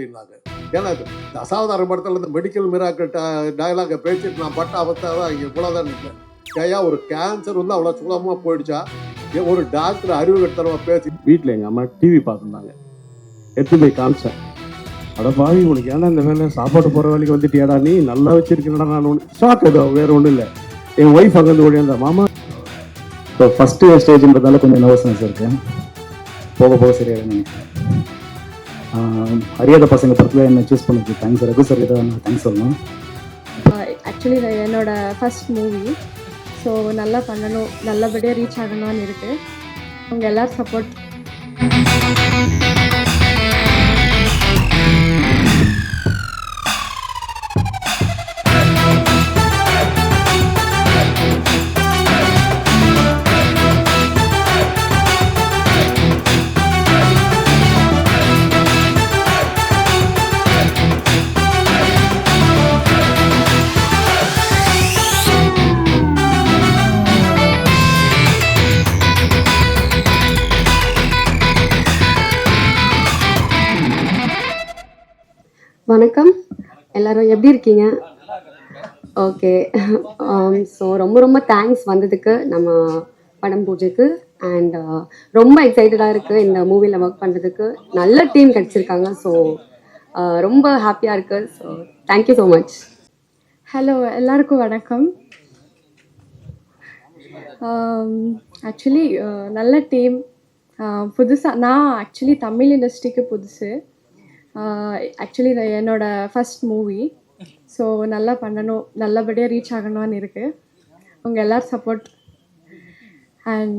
அப்படின்னாங்க. ஏன்னா இது தசாவதார படத்தில் இந்த மெடிக்கல் மிராக்கள் டயலாகை பேசிட்டு நான் பட்ட அவஸ்தை தான் இங்கே இவ்வளோதான் நிற்கிறேன் ஏயா ஒரு கேன்சர் வந்து அவ்வளோ சுலபமாக போயிடுச்சா? ஏன் ஒரு டாக்டர் அறிவு கட்டணமாக பேசி வீட்டில் எங்கள் அம்மா டிவி பார்த்துருந்தாங்க. எடுத்து போய் காமிச்சேன். அட பாவி உனக்கு ஏன்னா இந்த வேலை? சாப்பாடு போகிற வேலைக்கு வந்துட்டியாடா நீ? நல்லா வச்சிருக்கேன்டா நான் ஒன்று ஷாக் ஏதோ வேற ஒன்றும் இல்லை. என் ஒய்ஃப் அங்கேருந்து ஓடியாந்தா மாமா. இப்போ ஃபஸ்ட்டு ஸ்டேஜ்ன்றதால கொஞ்சம் நர்வஸ்னஸ் இருக்கேன் போக போக சரியாக நினைக்கிறேன். அறியாத பசங்க படத்தில் என்ன சூஸ் பண்ணது? தேங்க்ஸ் ரகு சார் இதை நான் தேங்க்ஸ் சொல்லணும். ஆக்சுவலி இது என்னோட ஃபர்ஸ்ட் மூவி ஸோ நல்லா பண்ணணும் நல்லபடியாக ரீச் ஆகணும்னு இருக்குது உங்கள் எல்லோரும் சப்போர்ட் எல்லாரும் எப்படி இருக்கீங்க? ஓகே ஸோ um, ரொம்ப ரொம்ப தேங்க்ஸ் வந்ததுக்கு நம்ம படம் பூஜைக்கு அண்ட் uh, ரொம்ப எக்ஸைட்டடாக இருக்குது இந்த மூவியில் ஒர்க் பண்ணுறதுக்கு நல்ல டீம் கிடச்சிருக்காங்க. ஸோ uh, ரொம்ப ஹாப்பியாக இருக்குது so thank you so much hello எல்லாருக்கும் வணக்கம். Um, ஆக்சுவலி uh, நல்ல டீம் புதுசாக நான் ஆக்சுவலி தமிழ் இண்டஸ்ட்ரிக்கு புதுசு. Uh, ஆக்சுவலி இது என்னோட ஃபர்ஸ்ட் மூவி ஸோ நல்லா பண்ணணும் நல்லபடியாக ரீச் ஆகணும்னு இருக்குது உங்கள் எல்லாரும் சப்போர்ட் அண்ட்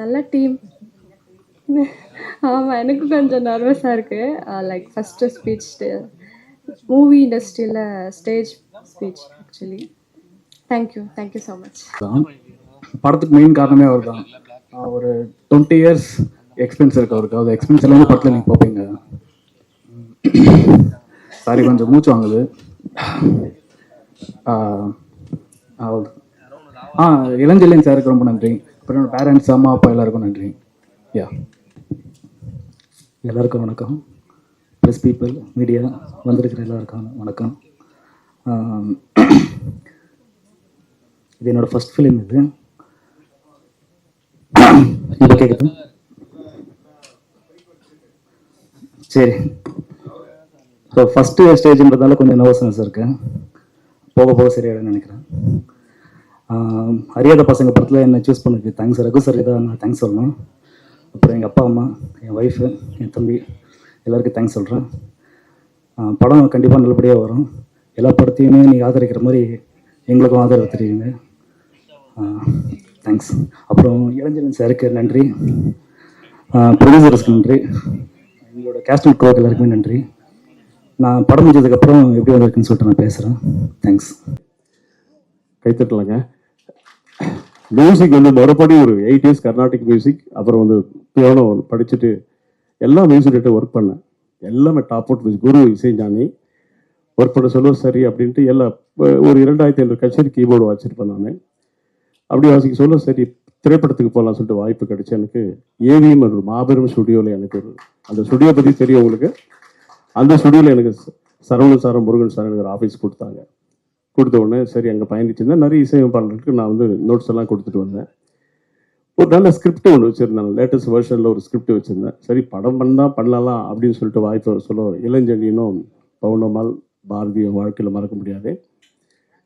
நல்ல டீம் ஆமாம் எனக்கு கொஞ்சம் நர்வஸாக இருக்குது லைக் ஃபஸ்ட்டு ஸ்பீச் மூவி இண்டஸ்ட்ரியில் stage speech actually thank you thank you so much படத்துக்கு மெயின் காரணமே அவர் தான் uh, ஒரு டுவெண்ட்டி இயர்ஸ் எக்ஸ்பீரியன்ஸ் இருக்கு அவருக்கு. அது எக்ஸ்பீரியன்ஸ் எல்லாமே படத்தில் நீங்கள் பார்ப்பீங்க. சாரி கொஞ்சம் மூச்சு வாங்குது. ஆ இளஞ்செல்லியன் சாருக்கு ரொம்ப நன்றி. அப்புறம் என்னோட பேரண்ட்ஸ் அம்மா அப்பா எல்லாருக்கும் நன்றி. யா எல்லாருக்கும் வணக்கம். ப்ளஸ் பீப்புள் மீடியா வந்திருக்கிற எல்லாருக்கும் வணக்கம். இது என்னோட ஃபஸ்ட் ஃபிலிம் இது. இப்போ கேட்குது சரி. ஸோ ஃபஸ்ட்டு ஸ்டேஜ்ன்றதால கொஞ்சம் நர்வஸ்னஸ் இருக்குது போக போக சரியாயிடும் நினைக்கிறேன். அறியாத பசங்க படத்தில் என்ன சூஸ் பண்ணது தேங்க்ஸ் ரகு சார் இதாக நான் தேங்க்ஸ் சொல்லணும். அப்புறம் எங்கள் அப்பா அம்மா என் ஒய்ஃபு என் தம்பி எல்லாருக்கும் தேங்க்ஸ் சொல்கிறேன் படம் கண்டிப்பாக நல்லபடியாக வரும். எல்லா படத்தையுமே நீங்கள் ஆதரிக்கிற மாதிரி எங்களுக்கும் ஆதரவு தெரியுங்க. தேங்க்ஸ் அப்புறம் இளைஞரன் சாருக்கு நன்றி. ப்ரொடியூசர்ஸ்க்கு நன்றி. எங்களோட கேஸ்டன் க்ரோக் எல்லாருக்குமே நன்றி. நான் படம் முடிஞ்சதுக்கப்புறம் எப்படி வந்திருக்குன்னு சொல்லிட்டு நான் பேசுகிறேன் தேங்க்ஸ் கைத்தட்டலாங்க மியூசிக் வந்து மறுபடி ஒரு எயிட் இயர்ஸ் கர்நாடிக் மியூசிக் அப்புறம் வந்து பியானோ படிச்சுட்டு எல்லா மியூசிக் ஒர்க் பண்ணேன். எல்லாமே டாப் அவுட் மியூசிக் குரு இசைஞானி. ஒர்க் பண்ண சொல்ல சரி அப்படின்ட்டு எல்லா ஒரு இரண்டாயிரத்தி ஐநூறு கச்சேரி கீபோர்டு வாசிச்சிருப்பேன் நான். அப்படி வாசிக்க சொல்ல சரி திரைப்படத்துக்கு போகலாம் சொல்லிட்டு வாய்ப்பு கிடைச்சி எனக்கு. ஏவிஎம் ஒரு மாபெரும் ஸ்டுடியோவில் எனக்கு ஒரு அந்த ஸ்டுடியோ பற்றி தெரியும் உங்களுக்கு. அந்த ஸ்டுடியோவில் எனக்கு சரவணன் சாரம் முருகன் சார் எனக்கு ஒரு ஆஃபீஸ் கொடுத்தாங்க. கொடுத்த உடனே சரி அங்கே பயணிச்சிருந்தேன் நிறைய இசையமைப்பாளர்களுக்கு நான் வந்து நோட்ஸ் எல்லாம் கொடுத்துட்டு வந்தேன். ஒரு நல்ல ஸ்கிரிப்ட் ஒன்று வச்சுருந்தாங்க. லேட்டஸ்ட் வெர்ஷனில் ஒரு ஸ்கிரிப்ட் வச்சுருந்தேன். சரி படம் பண்ணால் பண்ணலாம் அப்படின்னு சொல்லிட்டு வாய்ப்பு சொல்ல இளஞ்செழியனும் பவுனம்மாள் பாரதியும் வாழ்க்கையில் மறக்க முடியாது.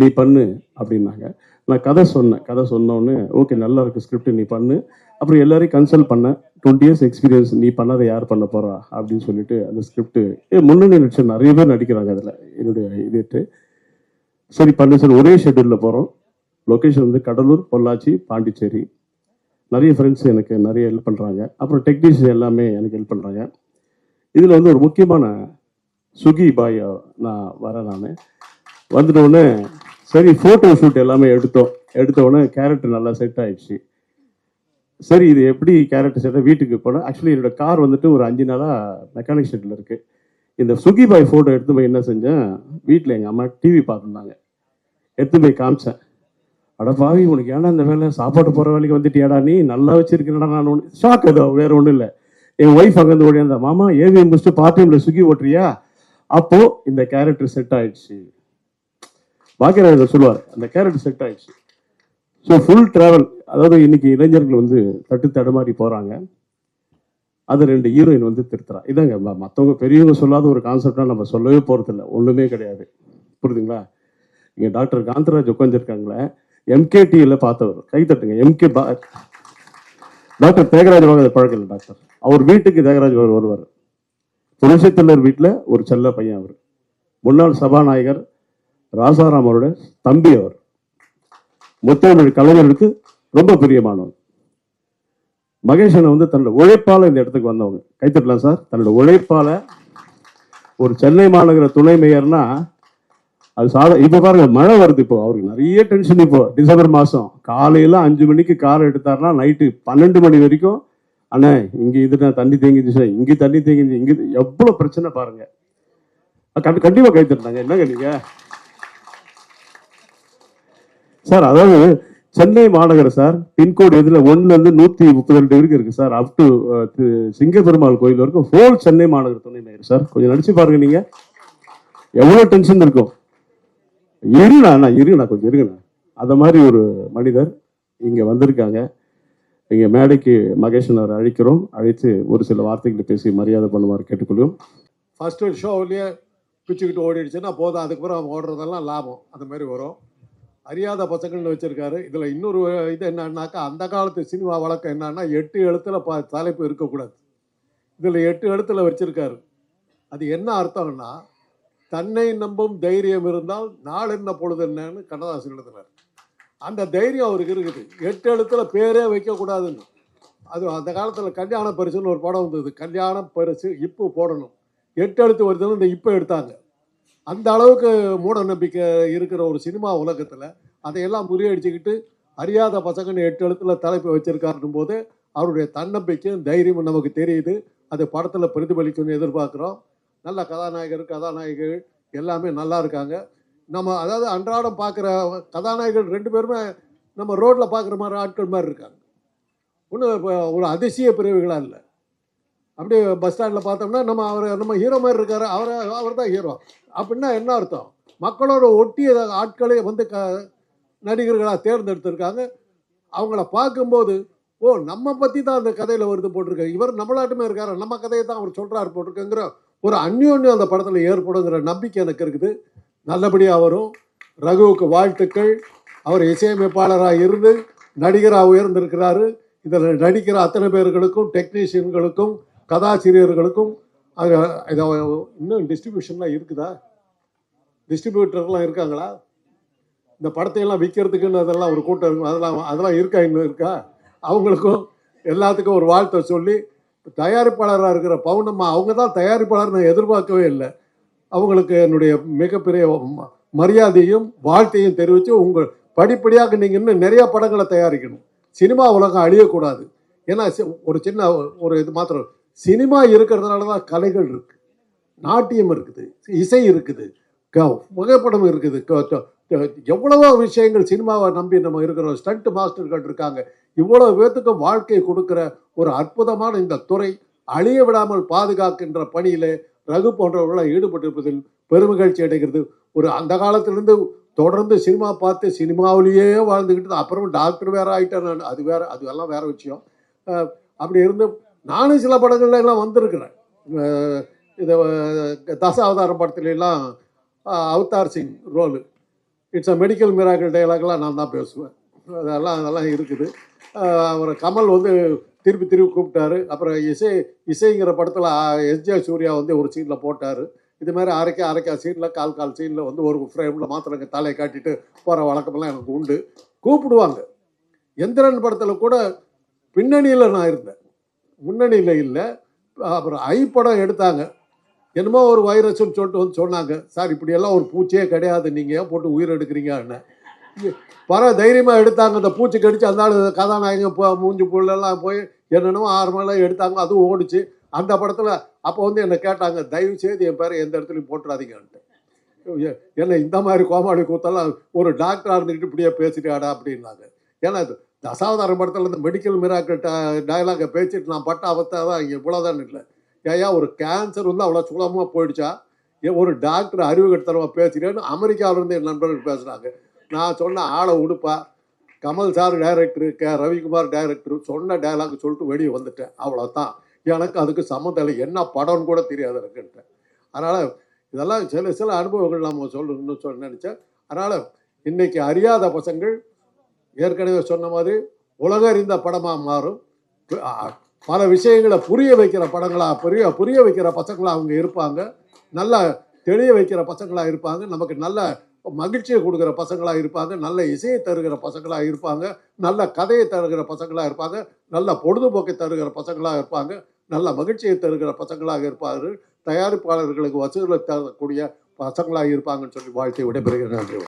நீ பண்ணு அப்படின்னாங்க. நான் கதை சொன்னேன். கதை சொன்னோடனே ஓகே நல்லா இருக்கு ஸ்கிரிப்ட் நீ பண்ணு. அப்புறம் எல்லாரையும் கன்சல்ட் பண்ணேன். டுவெண்ட்டி இயர்ஸ் எக்ஸ்பீரியன்ஸ் நீ பண்ணதை யார் பண்ண போறா? அப்படின்னு சொல்லிட்டு அந்த ஸ்கிரிப்ட் முன்னணி நடிச்ச நிறைய பேர் நடிக்கிறாங்க அதில் என்னுடைய இதுட்டு சரி பண்ணு. சரி ஒரே ஷெட்யூலில் போகிறோம் லொக்கேஷன் வந்து கடலூர் பொள்ளாச்சி பாண்டிச்சேரி. நிறைய ஃப்ரெண்ட்ஸ் எனக்கு நிறைய ஹெல்ப் பண்ணுறாங்க அப்புறம் டெக்னீஷியன் எல்லாமே எனக்கு ஹெல்ப் பண்ணுறாங்க இதில் வந்து ஒரு முக்கியமான சுகி பாய் நான் வரேன் நான். வந்துட்டோடனே சரி ஃபோட்டோ ஷூட் எல்லாமே எடுத்தோம். எடுத்தோடனே கேரக்டர் நல்லா செட் ஆயிடுச்சு. சரி இது எப்படி கேரக்டர் செட் வீட்டுக்கு போனால் ஆக்சுவலி என்னோட கார் வந்துட்டு ஒரு அஞ்சு நாளாக மெக்கானிக் ஷெட்டில் இருக்குது இந்த சுகி பாய் ஃபோட்டோ எடுத்து போய் என்ன செஞ்சேன்? வீட்டில் எங்கள் அம்மா டிவி பார்த்துருந்தாங்க. எடுத்து போய் காமிச்சேன். அட பாவி உனக்கு ஏன்னா இந்த வேலை? சாப்பாடு போகிற வேலைக்கு வந்துட்டியாடா நீ? நல்லா வச்சிருக்கிறடா நான் ஒன்று ஷாக் அது வேற ஒன்றும் இல்லை. என் ஒய்ஃப் அங்கேருந்து ஓடியாந்தா மாமா ஏவிஎம் முடிச்சுட்டு பார்ட் டைமில் சுகி ஓட்டுறியா? அப்போது இந்த கேரக்டர் செட் ஆயிடுச்சு. பாக்கியராஜர் சொல்லுவார். அந்த கேரட் செட் ஆயிடுச்சு. ஸோ ஃபுல் டிராவல் அதாவது இன்னைக்கு இளைஞர்கள் வந்து தட்டு தடுமாறி போகிறாங்க அது ரெண்டு ஹீரோயின் வந்து திருத்துறா. இதாங்க மற்றவங்க பெரியவங்க சொல்லாத ஒரு கான்செப்டாக நம்ம சொல்லவே போகிறதில்ல ஒன்றுமே கிடையாது. புரியுதுங்களா? இங்கே டாக்டர் காந்தராஜ் உட்காந்துருக்காங்களே எம்கேடியில் பார்த்தவர். கை தட்டுங்க. எம்கே டாக்டர் தேகராஜ் வாங்க பழக்கம் இல்லை டாக்டர் அவர் வீட்டுக்கு தேகராஜ் அவர் வருவார். புரட்சித்தலைவர் வீட்டில் ஒரு செல்ல பையன் அவர். முன்னாள் சபாநாயகர் ராசாராம் அவரோட தம்பி அவர் முத்தமிழ் கலைஞர்களுக்கு ரொம்ப பிரியமானவர். மகேஷனை வந்து தன்னோட உழைப்பால் இந்த இடத்துக்கு வந்தவங்க. கைத்தட்டலாம் சார். தன்னோட உழைப்பால ஒரு சென்னை மாநகர துணை மேயர்னா அது சாதா இப்போ பாருங்க மழை வருது இப்போ. அவருக்கு நிறைய டென்ஷன் இப்போ. டிசம்பர் மாதம் காலையில் அஞ்சு மணிக்கு கார் எடுத்தார்னா நைட்டு பன்னெண்டு மணி வரைக்கும் அண்ணே இங்கே இது தண்ணி தேங்கிச்சு சார். இங்கே தண்ணி தேங்கிச்சு இங்கே எவ்வளோ பிரச்சனை பாருங்கள் கண்டிப்பாக கண்டி- கண்டிப்பா கை என்னங்க நீங்கள் சார் அதாவது சென்னை மாநகர் சார் பின்கோடு எதுல ஒண்ணுல இருந்து நூத்தி முப்பது ரெண்டு வரைக்கும் இருக்கு sir up to uh, Singaperumal Koil வரைக்கும் ஹோல் சென்னை மாநகர துணை மேயர் சார். கொஞ்சம் நடிச்சு பாருங்க நீங்க. எவ்வளவு டென்ஷன் இருக்கும்? இருங்கண்ணா அண்ணா இருங்கண்ணா கொஞ்சம் இருங்கண்ணா அந்த மாதிரி ஒரு மனிதர் இங்க வந்திருக்காங்க. இங்க மேடைக்கு மகேஷன் அவர் அழைக்கிறோம். அழைத்து ஒரு சில வார்த்தைகளை பேசி மரியாதை பண்ணுமாறு கேட்டுக்கொள்வோம் ஃபர்ஸ்ட் ஷோவிலேயே பிச்சுக்கிட்டு ஓடிடுச்சுன்னா போதும். அதுக்கப்புறம் அவன் ஓடுறதெல்லாம் லாபம். அந்த மாதிரி வரும். அறியாத பசங்கள்னு வச்சிருக்காரு. இதில் இன்னொரு இது என்னன்னாக்கா அந்த காலத்து சினிமா வழக்கம் என்னன்னா எட்டு எழுத்துல ப தலைப்பு இருக்கக்கூடாது. இதில் எட்டு எழுத்துல வச்சிருக்காரு. அது என்ன அர்த்தம்னா தன்னை நம்பும் தைரியம் இருந்தால் நாள் என்ன பொழுது என்னன்னு கண்ணதாசன் எழுதுறாரு. அந்த தைரியம் அவருக்கு இருக்குது. எட்டு எழுத்துல பேரே வைக்கக்கூடாதுன்னு. அது அந்த காலத்தில் கல்யாண பரிசுன்னு ஒரு படம் வந்தது. கல்யாண பரிசு இப்போ போடணும். எட்டு எழுத்து வருதுன்னு இந்த இப்போ எடுத்தாங்க. அந்த அளவுக்கு மூட நம்பிக்கை இருக்கிற ஒரு சினிமா உலகத்தில் அதையெல்லாம் முறியடிச்சுக்கிட்டு அறியாத பசங்கன்னு எட்டு எழுத்துல தலைப்பு வச்சிருக்காருன்னும் போது அவருடைய தன்னம்பிக்கையும் தைரியமும் நமக்கு தெரியுது. அது படத்தில் பிரதிபலிக்கும்னு எதிர்பார்க்குறோம். நல்ல கதாநாயகர் கதாநாயகிகள் எல்லாமே நல்லா இருக்காங்க. நம்ம அதாவது அன்றாடம் பார்க்குற கதாநாயகர்கள் ரெண்டு பேருமே நம்ம ரோட்டில் பார்க்குற மாதிரி ஆட்கள் மாதிரி இருக்காங்க. ஒன்றும் ஒரு அதிசய பிரிவுகளாக இல்லை. அப்படியே பஸ் ஸ்டாண்டில் பார்த்தோம்னா நம்ம அவர் நம்ம ஹீரோ மாதிரி இருக்காரு. அவரை அவர் தான் ஹீரோ அப்படின்னா என்ன அர்த்தம்? மக்களோட ஒட்டிய ஆட்களே வந்து க நடிகர்களாக தேர்ந்தெடுத்திருக்காங்க. அவங்கள பார்க்கும்போது ஓ நம்ம பற்றி தான் அந்த கதையில் வருது போட்டிருக்காங்க இவர் நம்மளாட்டுமே இருக்காரு. நம்ம கதையை தான் அவர் சொல்கிறாரு போட்டிருக்கங்கிற ஒரு அந்யோன்யம் அந்த படத்தில் ஏற்படுங்கிற நம்பிக்கை எனக்கு இருக்குது. நல்லபடியாக வரும். ரகுவுக்கு வாழ்த்துக்கள். அவர் இசையமைப்பாளராக இருந்து நடிகராக உயர்ந்திருக்கிறாரு. இதில் நடிக்கிற அத்தனை பேர்களுக்கும் டெக்னீஷியன்களுக்கும் கதாசிரியர்களுக்கும் அது இதை இன்னும் டிஸ்ட்ரிபியூஷன்லாம் இருக்குதா? டிஸ்ட்ரிபியூட்டர்லாம் இருக்காங்களா? இந்த படத்தையெல்லாம் விற்கிறதுக்குன்னு அதெல்லாம் ஒரு கூட்டம் இருக்கும் அதெல்லாம் அதெல்லாம் இருக்கா இன்னும் இருக்கா? அவங்களுக்கும் எல்லாத்துக்கும் ஒரு வாழ்த்தை சொல்லி தயாரிப்பாளராக இருக்கிற பவுனம்மா அவங்க தான் தயாரிப்பாளர் நான் எதிர்பார்க்கவே இல்லை. அவங்களுக்கு என்னுடைய மிகப்பெரிய மரியாதையும் வாழ்த்தையும் தெரிவித்து உங்கள் படிப்படியாக நீங்கள் இன்னும் நிறைய படங்களை தயாரிக்கணும். சினிமா உலகம் அழியக்கூடாது. ஏன்னா ஒரு சின்ன ஒரு இது மாத்திரம் சினிமா இருக்கிறதுனால தான் கலைகள் இருக்குது நாட்டியம் இருக்குது இசை இருக்குது க- புகைப்படம் இருக்குது எவ்வளவோ விஷயங்கள் சினிமாவை நம்பி நம்ம இருக்கிறோம். ஸ்டண்ட் மாஸ்டர்கள் இருக்காங்க. இவ்வளோ பேர்த்துக்கு வாழ்க்கை கொடுக்குற ஒரு அற்புதமான இந்த துறை அழிய விடாமல் பாதுகாக்கின்ற பணியில் ரகு போன்றவர்களாக ஈடுபட்டிருப்பதில் பெருமகிழ்ச்சி அடைகிறது. ஒரு அந்த காலத்திலிருந்து தொடர்ந்து சினிமா பார்த்து சினிமாவிலேயே வாழ்ந்துக்கிட்டு அப்புறம் டாக்டர் வேற ஆகிட்டேன் நான் அது வேற அது எல்லாம் வேற விஷயம். அப்படி இருந்து நானும் சில படங்கள்ல எல்லாம் வந்திருக்கிறேன். இது தசாவதார படத்துலலாம் Avatar Singh role. It's a medical miracle டைலாக்லாம் நான் தான் பேசுவேன். அதெல்லாம் அதெல்லாம் இருக்குது. அப்புறம் அவர் கமல் வந்து திருப்பி திருப்பி கூப்பிட்டாரு. அப்புறம் இசை இசைங்கிற படத்தில் எஸ்ஜே சூர்யா வந்து ஒரு சீனில் போட்டார். இது மாதிரி அரைக்கா அரைக்கா சீனில் கால் கால் சீனில் வந்து ஒரு ஃப்ரேமில் மாத்திரங்க தலையை காட்டிட்டு போகிற வழக்கமெல்லாம் எனக்கு உண்டு. கூப்பிடுவாங்க. எந்திரன் படத்தில் கூட பின்னணியில் நான் இருந்தேன். முன்னணியில் இல்லை. அப்புறம் ஐ படம் எடுத்தாங்க. என்னமோ ஒரு வைரஸ்ன்னு சொல்லிட்டு வந்து சொன்னாங்க. சார் இப்படியெல்லாம் ஒரு பூச்சியே கிடையாது. நீங்கள் ஏன் போட்டு உயிர் எடுக்கிறீங்கன்னு பர தைரியமாக எடுத்தாங்க. அந்த பூச்சி கடிச்சு அந்த ஆள் கதாநாயகம் போ மூஞ்சி புள்ளெல்லாம் போய் என்னென்னமோ ஆறு மணிலாம் எடுத்தாங்க. அதுவும் ஓடிச்சு. அந்த படத்தில் அப்போ வந்து என்னை கேட்டாங்க தயவு செய்து என் பேரை எந்த இடத்துலையும் போட்டுறாதீங்கன்ட்டு என்ன இந்த மாதிரி கோமாளி கூத்தெல்லாம் ஒரு டாக்டராக இருந்துக்கிட்டு இப்படியே பேசிட்டாடா அப்படின்னாங்க. ஏன்னா இந்த தசாவதாரம் படத்தில் இந்த மெடிக்கல் மிராக்கள் டயலாகை பேசிட்டு நான் பட்ட அவஸ்தை தான் இவ்வளோதான் இல்லை. ஏயா ஒரு கேன்சர் வந்து அவ்வளோ சுலபமாக போயிடுச்சா? ஒரு டாக்டர் அறிவு கட்டத்தனமாக பேசுகிறேன்னு அமெரிக்காவிலேருந்து என் நண்பர்கள் பேசுகிறாங்க நான் சொன்ன ஆளை உடுப்பா. Kamal sir director K. Ravikumar director சொன்ன டயலாக் சொல்லிட்டு வெளியே வந்துட்டேன். அவ்வளோதான் எனக்கு அதுக்கு சம்மந்தம் இல்லை. என்ன படம்னு கூட தெரியாது எனக்குன்ட்டேன் அதனால் இதெல்லாம் சில சில அனுபவங்கள் நம்ம சொல்லணும்னு சொல்ல நினச்சேன். அதனால் இன்றைக்கி அறியாத பசங்கள் ஏற்கனவே சொன்ன மாதிரி உலக அறிந்த படமாக மாறும். பல விஷயங்களை புரிய வைக்கிற படங்களாக புரிய புரிய வைக்கிற பசங்களாக அவங்க இருப்பாங்க. நல்ல தெளிய வைக்கிற பசங்களாக இருப்பாங்க. நமக்கு நல்ல மகிழ்ச்சியை கொடுக்குற பசங்களாக இருப்பாங்க. நல்ல இசையை தருகிற பசங்களாக இருப்பாங்க. நல்ல கதையை தருகிற பசங்களாக இருப்பாங்க. நல்ல பொழுதுபோக்கை தருகிற பசங்களாக இருப்பாங்க. நல்ல மகிழ்ச்சியை தருகிற பசங்களாக இருப்பார்கள். தயாரிப்பாளர்களுக்கு வசூலை தரக்கூடிய பசங்களாக இருப்பாங்கன்னு சொல்லி வாழ்த்தை விடைபெறுகிறேன். நன்றி.